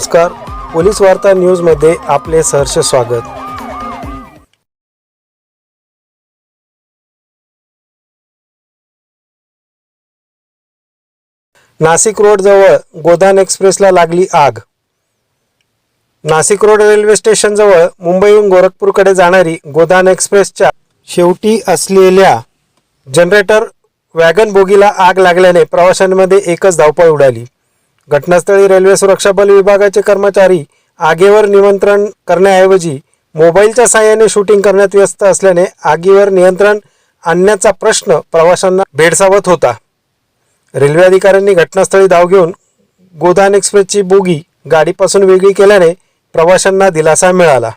नमस्कार. पोलीस वार्ता न्यूजमध्ये आपले सहर्ष स्वागत. नाशिक रोडजवळ गोदान एक्सप्रेसला लागली आग. नाशिक रोड रेल्वे स्टेशन जवळ मुंबईहून गोरखपूरकडे जाणारी गोदान एक्सप्रेसच्या शेवटी असलेल्या जनरेटर वॅगन बोगीला आग लागल्याने प्रवाशांमध्ये एकच धावपळ उडाली. घटनास्थळी रेल्वे सुरक्षा बल विभागाचे कर्मचारी आगीवर निमंत्रण करण्याऐवजी मोबाईलच्या साहाय्याने शूटिंग करण्यात व्यस्त असल्याने आगीवर नियंत्रण आणण्याचा प्रश्न प्रवाशांना भेडसावत होता. रेल्वे अधिकाऱ्यांनी घटनास्थळी धाव घेऊन गोदान एक्सप्रेसची बोगी गाडीपासून वेगळी केल्याने प्रवाशांना दिलासा मिळाला.